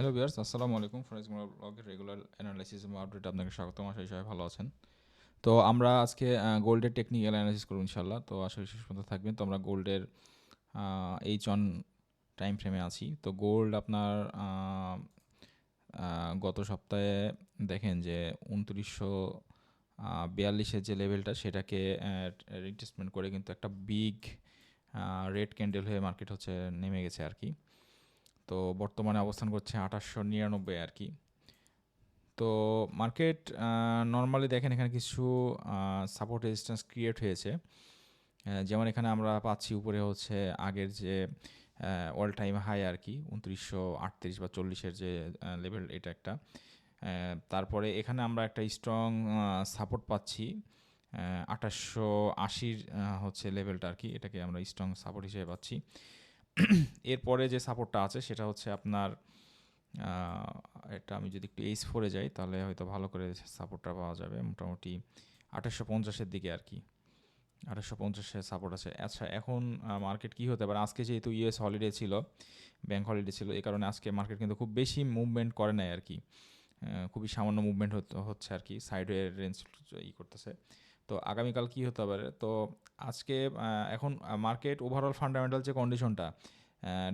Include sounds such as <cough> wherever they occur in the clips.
Hello বিয়ার্স আসসালামু আলাইকুম। ফরেক্স ব্লগের রেগুলার অ্যানালাইসিস এবং আপডেট আপনাকে স্বাগতম আশা সবাই ভালো আছেন। তো আমরা আজকে গোল্ডের টেকনিক্যাল অ্যানালাইসিস করব ইনশাল্লাহ তো আশা করি শেষ পর্যন্ত থাকবেন। তো আমরা গোল্ডের এইচ অন টাইম ফ্রেমে আছি। তো গোল্ড আপনার গত সপ্তাহে দেখেন যে উনত্রিশশো বিয়াল্লিশের যে লেভেলটা সেটাকে রিট্রেসমেন্ট করে কিন্তু একটা বিগ রেড ক্যান্ডেল হয়ে মার্কেট হচ্ছে, নেমে গেছে আর কি। তো বর্তমানে অবস্থান করছে আঠাশশো নিরানব্বই আর কি। তো মার্কেট নর্মালি দেখেন এখানে কিছু সাপোর্ট রেজিস্ট্যান্স ক্রিয়েট হয়েছে। যেমন এখানে আমরা পাচ্ছি উপরে হচ্ছে আগের যে অল টাইম হাই আর কি, উনত্রিশশো আটত্রিশ বা চল্লিশের যে লেভেল এটা একটা। তারপরে এখানে আমরা একটা স্ট্রং সাপোর্ট পাচ্ছি। আঠাশশো আশির হচ্ছে লেভেলটা আর কি, এটাকে আমরা স্ট্রং সাপোর্ট হিসেবে পাচ্ছি। <clears throat> এরপরে যে সাপোর্টটা আছে, সেটা হচ্ছে আপনার এটা আমি যদি একটু এইচ ফোরে যাই, তাহলে হয়তো ভালো করে সাপোর্টটা পাওয়া যাবে। মোটামুটি আঠাশশো পঞ্চাশের দিকে আর কি। আঠাশশো পঞ্চাশের সাপোর্ট আছে। আচ্ছা এখন মার্কেট কী হতে পারে? আজকে যেহেতু ইউএস হলিডে ছিল ব্যাংক হলিডে ছিল এই কারণে আজকে মার্কেট কিন্তু খুব বেশি মুভমেন্ট করে নাই আর কি। খুবই সামান্য মুভমেন্ট হচ্ছে আর কি সাইডওয়ে রেঞ্জ ই করতেছে। তো আগামীকাল কী হতে পারে? তো আজকে এখন মার্কেট ওভারঅল ফান্ডামেন্টাল যে কন্ডিশনটা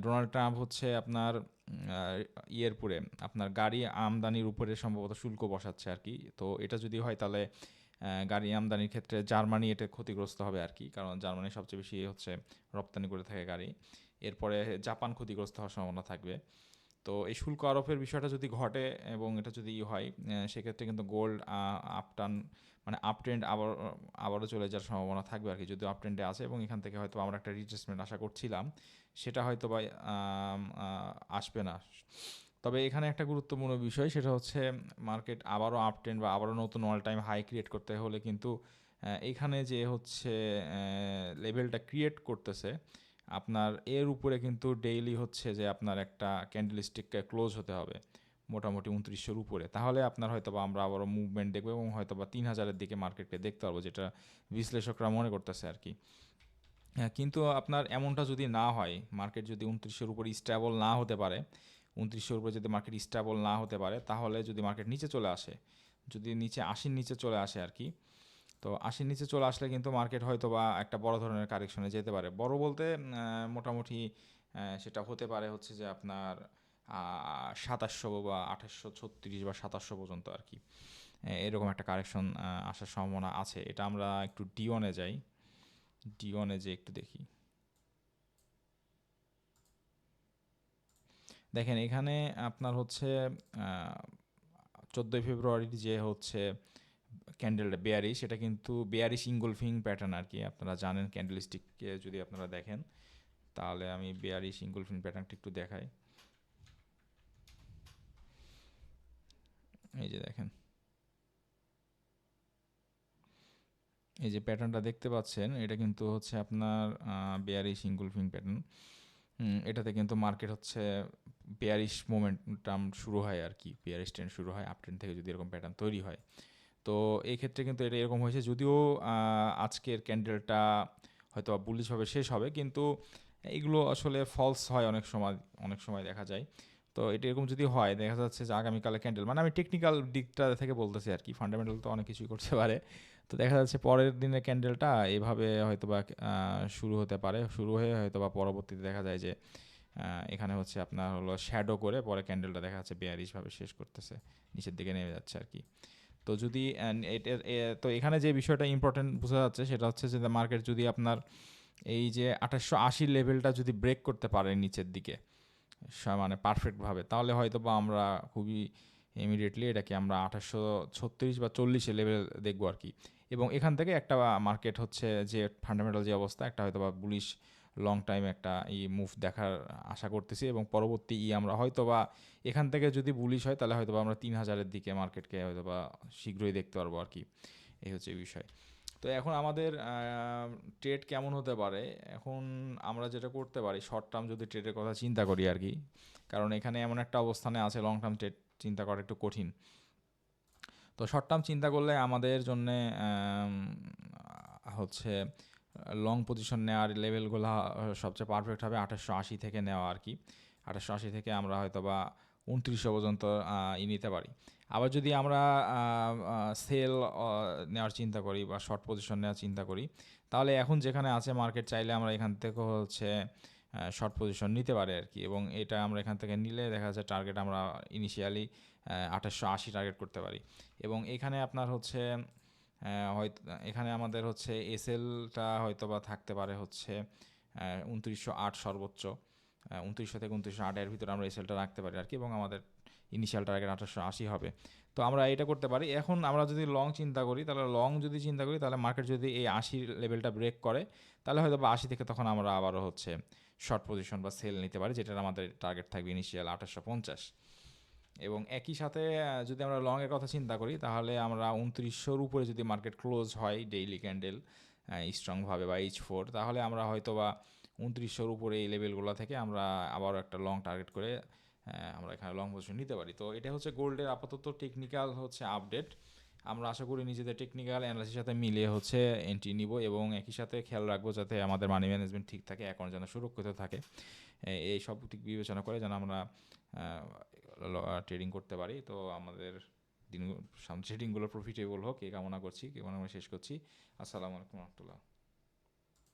ডোনাল্ড ট্রাম্প হচ্ছে আপনার ইয়ের পরে আপনার গাড়ি আমদানির উপরে সম্ভবত শুল্ক বসাচ্ছে আর কি। তো এটা যদি হয় তাহলে গাড়ি আমদানির ক্ষেত্রে জার্মানি এটা ক্ষতিগ্রস্ত হবে আর কি, কারণ জার্মানি সবচেয়ে বেশি হচ্ছে রপ্তানি করে থাকে গাড়ি। এরপরে জাপান ক্ষতিগ্রস্ত হওয়ার সম্ভাবনা থাকবে। তো এই শুল্ক আরোপের বিষয়টা যদি ঘটে এবং এটা যদি ই হয় সেক্ষেত্রে কিন্তু গোল্ড আপটান মানে আপ ট্রেন্ড আবার, আবারও চলে যাওয়ার সম্ভাবনা থাকবে আর কি যদি আপ ট্রেন্ডে আছে এবং এখান থেকে হয়তো আমরা একটা রিট্রেসমেন্ট আশা করছিলাম। সেটা হয়তো বা আসবে না। তবে এখানে একটা গুরুত্বপূর্ণ বিষয়, সেটা হচ্ছে মার্কেট আবারও আপ ট্রেন্ড বা আবারও নতুন অল টাইম হাই ক্রিয়েট করতে হলে কিন্তু এখানে যে হচ্ছে লেভেলটা ক্রিয়েট করতেছে, আপনার এর উপরে কিন্তু ডেইলি হচ্ছে যে আপনার একটা ক্যান্ডেলস্টিককে ক্লোজ হতে হবে, মোটামুটি উনত্রিশশোর উপরে। তাহলে আপনার হয়তো বা আমরা আবারও মুভমেন্ট দেখব এবং হয়তো বা তিন হাজারের দিকে মার্কেটকে দেখতে পারব, যেটা বিশ্লেষকরা মনে করতেছে আর কি। কিন্তু আপনার এমনটা যদি না হয় মার্কেট যদি উনত্রিশের উপর স্টেবল না হতে পারে, উনত্রিশের উপরে যদি মার্কেট স্টেবল না হতে পারে, তাহলে যদি মার্কেট নিচে চলে আসে, যদি নিচে আশির নিচে চলে আসে আর কি, তো আশির নিচে চলে আসলে কিন্তু মার্কেট হয়তো বা একটা বড় ধরনের কারেকশনে যেতে পারে। বড় বলতে মোটামুটি সেটা হতে পারে হচ্ছে যে আপনার সাতাশশো বা আঠাশশো ছত্রিশ বা সাতাশশো পর্যন্ত আর কি। এরকম একটা কারেকশন আসার সম্ভাবনা আছে। এটা আমরা একটু ডিওনে যাই। ডিওনে যে একটু দেখি। দেখেন, এখানে আপনার হচ্ছে চোদ্দোই ফেব্রুয়ারির যে হচ্ছে ক্যান্ডেলটা বেয়ারিশ সেটা কিন্তু বেয়ারিশ ইঙ্গলফিং প্যাটার্ন আর কি আপনারা জানেন ক্যান্ডেল স্টিককে যদি আপনারা দেখেন, তাহলে আমি বেয়ারিশ ইঙ্গলফিং প্যাটার্নটা একটু দেখাই। এই যে দেখেন। এই যে প্যাটার্নটা দেখতে পাচ্ছেন, এটা কিন্তু হচ্ছে আপনার বেয়ারিশ ইঙ্গুলফিং প্যাটার্ন এটাতে কিন্তু মার্কেট হচ্ছে বেয়ারিশ মোমেন্টাম শুরু হয় আর কি বেয়ারিশ ট্রেন্ড শুরু হয় আপ ট্রেন্ড থেকে যদি এরকম প্যাটার্ন তৈরি হয়। তো এই ক্ষেত্রে কিন্তু এটা এরকম হয়েছে, যদিও আজকের ক্যান্ডেলটা হয়তো বুলিশভাবে শেষ হবে, কিন্তু এগুলো আসলে ফলস হয় অনেক সময় অনেক সময় দেখা যায়। তো এটা এরকম যদি হয়, দেখা যাচ্ছে যে আগামীকালে ক্যান্ডেল মানে আমি টেকনিক্যাল দিকটা থেকে বলতেছি আর কি ফান্ডামেন্টাল তো অনেক কিছুই করতে পারে। তো দেখা যাচ্ছে পরের দিনের ক্যান্ডেলটা এভাবে হয়তো বা শুরু হতে পারে। শুরু হয়ে হয়তো বা পরবর্তীতে দেখা যায় যে এখানে হচ্ছে আপনার হলো শ্যাডো করে পরে ক্যান্ডেলটা দেখা যাচ্ছে বেয়ারিশভাবে শেষ করতেছে, নিচের দিকে নেমে যাচ্ছে আর কি। তো যদি তো এখানে যে বিষয়টা ইম্পর্টেন্ট বোঝা যাচ্ছে সেটা হচ্ছে যে মার্কেট যদি আপনার এই যে আঠাশশো আশির লেভেলটা যদি ব্রেক করতে পারে নিচের দিকে মানে পারফেক্টভাবে তাহলে হয়তো বা আমরা খুবই ইমিডিয়েটলি এটাকে আমরা আঠাশশো ছত্রিশ বা চল্লিশে লেভেল দেখব আর কি। এবং এখান থেকে একটা মার্কেট হচ্ছে যে ফান্ডামেন্টাল যে অবস্থা, একটা হয়তো বা বুলিশ লং টাইম একটা ই মুভ দেখার আশা করতেছি এবং পরবর্তী ই আমরা হয়তো বা এখান থেকে যদি বুলিশ হয়, তাহলে হয়তো বা আমরা তিন হাজারের দিকে মার্কেটকে হয়তো বা শীঘ্রই দেখতে পারব আর কি। এই হচ্ছে বিষয়। তো এখন আমাদের ট্রেড কেমন হতে পারে? এখন আমরা যেটা করতে পারি শর্ট টার্ম যদি ট্রেডের কথা চিন্তা করি আর কি, কারণ এখানে এমন একটা অবস্থানে আছে লং টার্ম ট্রেড চিন্তা করা একটু কঠিন। তো শর্ট টার্ম চিন্তা করলে আমাদের জন্য হচ্ছে লং পজিশন নেওয়ার লেভেলগুলো সবচেয়ে পারফেক্ট হবে আঠাশশো আশি থেকে নেওয়া আর কি। আঠাশশো আশি থেকে আমরা হয়তো বা উনত্রিশশো পর্যন্ত ই নিতে পারি। আবার যদি আমরা সেল নেওয়ার চিন্তা করি বা শর্ট পজিশন নেওয়ার চিন্তা করি, তাহলে এখন যেখানে আছে মার্কেট চাইলে আমরা এখান থেকে হচ্ছে শর্ট পজিশন নিতে পারে আর কি। এবং এটা আমরা এখান থেকে নিলে দেখা যাচ্ছে টার্গেট আমরা ইনিশিয়ালি আঠাশশো আশি টার্গেট করতে পারি। এবং এখানে আপনার হচ্ছে হয়তো, এখানে আমাদের হচ্ছে এসএলটা হয়তো বা থাকতে পারে হচ্ছে উনত্রিশশো আট সর্বোচ্চ। উনত্রিশশো থেকে উনত্রিশশো আটের ভিতরে আমরা এসএলটা রাখতে পারি আর কি এবং আমাদের ইনিশিয়াল টার্গেট আঠাশশো আশি হবে। তো আমরা এটা করতে পারি। এখন আমরা যদি লং চিন্তা করি, তাহলে লং যদি চিন্তা করি, তাহলে মার্কেট যদি এই আশি লেভেলটা ব্রেক করে, তাহলে হয়তো বা আশি থেকে তখন আমরা আবারও হচ্ছে শর্ট পজিশন বা সেল নিতে পারি, যেটার আমাদের টার্গেট থাকবে ইনিশিয়াল আঠাশশো পঞ্চাশ। এবং একই সাথে যদি আমরা লংয়ের কথা চিন্তা করি, তাহলে আমরা উনত্রিশশোর উপরে যদি মার্কেট ক্লোজ হয় ডেইলি ক্যান্ডেল স্ট্রংভাবে বা এইচ ফোর তাহলে আমরা হয়তো বা উনত্রিশশোর উপরে এই লেভেলগুলো থেকে আমরা আবারও একটা লং টার্গেট করে আমরা এখানে লং পজিশন নিতে পারি। তো এটা হচ্ছে গোল্ডের আপাতত টেকনিক্যাল হচ্ছে আপডেট আমরা আশা করি নিজেদের টেকনিক্যাল অ্যানালিসিসের সাথে মিলিয়ে হচ্ছে এন্ট্রি নিব এবং একই সাথে খেয়াল রাখব যাতে আমাদের মানি ম্যানেজমেন্ট ঠিক থাকে অ্যাকাউন্ট যেন সুরক্ষিত থাকে। এই সব দিক বিবেচনা করে যেন আমরা ট্রেডিং করতে পারি। তো আমাদের দিন ট্রেডিংগুলো প্রফিটেবল হোক, এই কামনা করছি। কামনা শেষ করছি। আসসালামু আলাইকুম রহমতুল্লাহ।